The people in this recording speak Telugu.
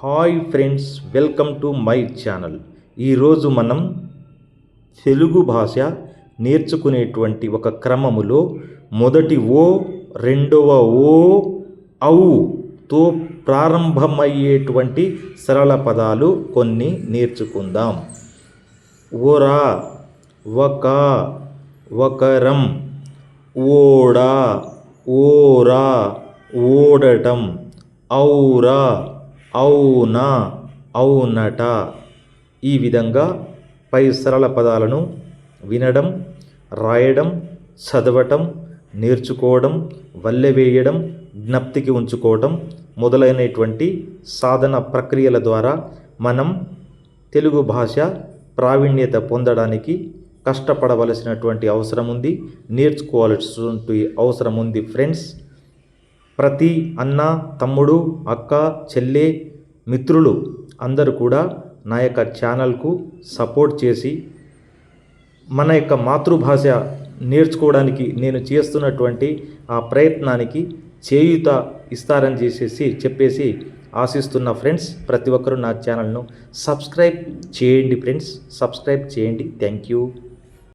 Hi friends welcome to my channel. ఈరోజు మనం తెలుగు భాష నేర్చుకునేటువంటి ఒక క్రమములో మొదటి ఓ రెండవ ఓ ఔతో ప్రారంభమయ్యేటువంటి సరళ పదాలు కొన్ని నేర్చుకుందాం. ఓరా ఒక ఒకరం ఓడా ఓరా ఓడటం ఔరా అవునా? అవునట. ఈ విధంగా పై సరళ పదాలను వినడం రాయడం చదవటం నేర్చుకోవడం వల్లెవేయడం జ్ఞప్తికి ఉంచుకోవడం మొదలైనటువంటి సాధన ప్రక్రియల ద్వారా మనం తెలుగు భాష ప్రావీణ్యత పొందడానికి కష్టపడవలసినటువంటి అవసరం ఉంది నేర్చుకోవాల్సినటువంటి అవసరం ఉంది ఫ్రెండ్స్ ప్రతి అన్న తమ్ముడు అక్క చెల్లె మిత్రులు అందరూ కూడా నా యొక్క ఛానల్కు సపోర్ట్ చేసి మన యొక్క మాతృభాష నేర్చుకోవడానికి నేను చేస్తున్నటువంటి ఆ ప్రయత్నానికి చేయుత ఇస్తారని చేసేసి చెప్పేసి ఆశిస్తున్న ఫ్రెండ్స్ ప్రతి ఒక్కరూ నా ఛానల్ను సబ్స్క్రైబ్ చేయండి ఫ్రెండ్స్. సబ్స్క్రైబ్ చేయండి. Thank you.